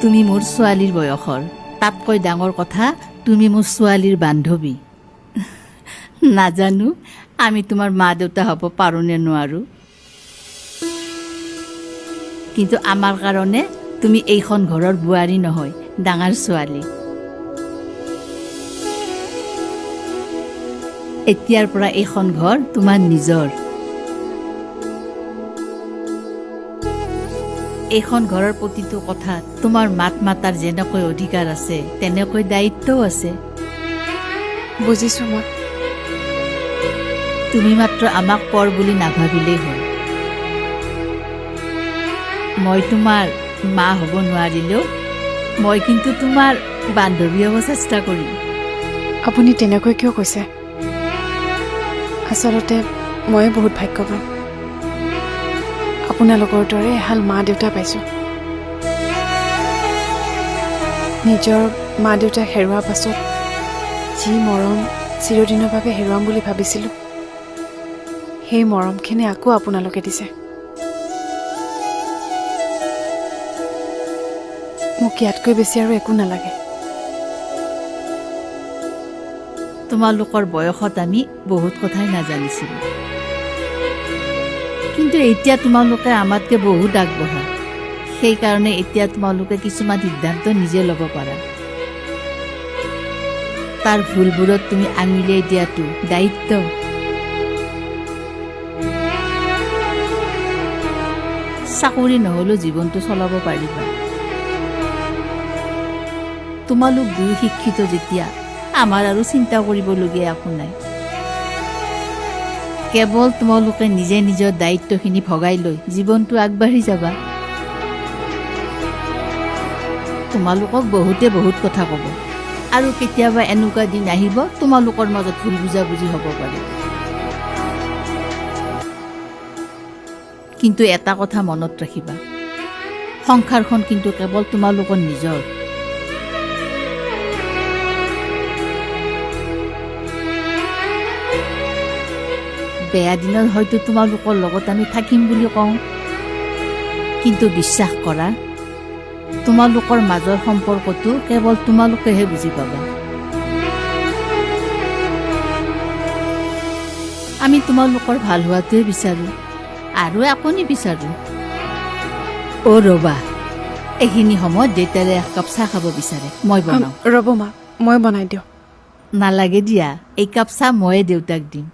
তুমি মোৰ ছোৱালীৰ বয়সৰ। তাতকৈ ডাঙৰ কথা, তুমি মোৰ ছোৱালীৰ বান্ধৱী। নাজানো, আমি তোমাৰ মা দেউতা হ'ব পাৰোঁ নে নোৱাৰোঁ। কিন্তু আমাৰ কাৰণে তুমি এইখন ঘৰৰ বোৱাৰী নহয়, ডাঙৰ ছোৱালী। এতিয়াৰ পৰা এইখন ঘৰ তোমাৰ নিজৰ। এইখন ঘৰৰ প্ৰতিটো কথাত তোমাৰ মাত মাতাৰ যেনেকৈ অধিকাৰ আছে তেনেকৈ দায়িত্বও আছে। বুজিছোঁ মই। তুমি মাত্ৰ আমাক পৰ বুলি নাভাবিলেই হ'ল। মই তোমাৰ মা হ'ব নোৱাৰিলেও মই কিন্তু তোমাৰ বান্ধৱী হ'ব চেষ্টা কৰিম। আপুনি তেনেকৈ কিয় কৈছে? আচলতে ময়ে বহুত ভাগ্যৱান। আপোনালোকৰ দৰে এহাল মা দেউতা পাইছোঁ। নিজৰ মা দেউতাক হেৰুৱাৰ পাছত যি মৰম চিৰদিনৰ বাবে হেৰুৱাম বুলি ভাবিছিলোঁ সেই মৰমখিনি আকৌ আপোনালোকে দিছে। মোক ইয়াতকৈ বেছি আৰু একো নালাগে। তোমালোকৰ বয়সত আমি বহুত কথাই নাজানিছিলোঁ। কিন্তু এতিয়া তোমালোকে আমাতকৈ বহুত আগবঢ়া। সেইকাৰণে এতিয়া তোমালোকে কিছুমান সিদ্ধান্ত নিজে ল'ব পাৰা। তাৰ ভুলবোৰত তুমি আঙুলিয়াই দিয়াটো দায়িত্ব। চাকৰি নহ'লেও জীৱনটো চলাব পাৰিবা। তোমালোক দুয়ো শিক্ষিত যেতিয়া, আমাৰ আৰু চিন্তা কৰিবলগীয়া একো নাই। কেৱল তোমালোকে নিজে নিজৰ দায়িত্বখিনি ভগাই লৈ জীৱনটো আগবাঢ়ি যাবা। তোমালোকক বহুতে বহুত কথা ক'ব। আৰু কেতিয়াবা এনেকুৱা দিন আহিব, তোমালোকৰ মাজত ভুল বুজাবুজি হ'ব পাৰে। কিন্তু এটা কথা মনত ৰাখিবা। সংসাৰখন কিন্তু কেৱল তোমালোকৰ নিজৰ। বেয়া দিনত হয়তো তোমালোকৰ লগত আমি থাকিম বুলি কওঁ। কিন্তু বিশ্বাস কৰা তোমালোকৰ মাজৰ সম্পৰ্কটো কেৱল তোমালোকেহে বুজি পাবা। আমি তোমালোকৰ ভাল হোৱাটোৱে বিচাৰোঁ আৰু একো নিবিচাৰোঁ অ' ৰ'বা এইখিনি সময়ত দেউতাৰে একাপ চাহ খাব বিচাৰে মই বনাওঁ। ৰ'ব মা মই বনাই দিওঁ। নালাগে দিয়া এই কাপ চাহ ময়ে দেউতাক দিম।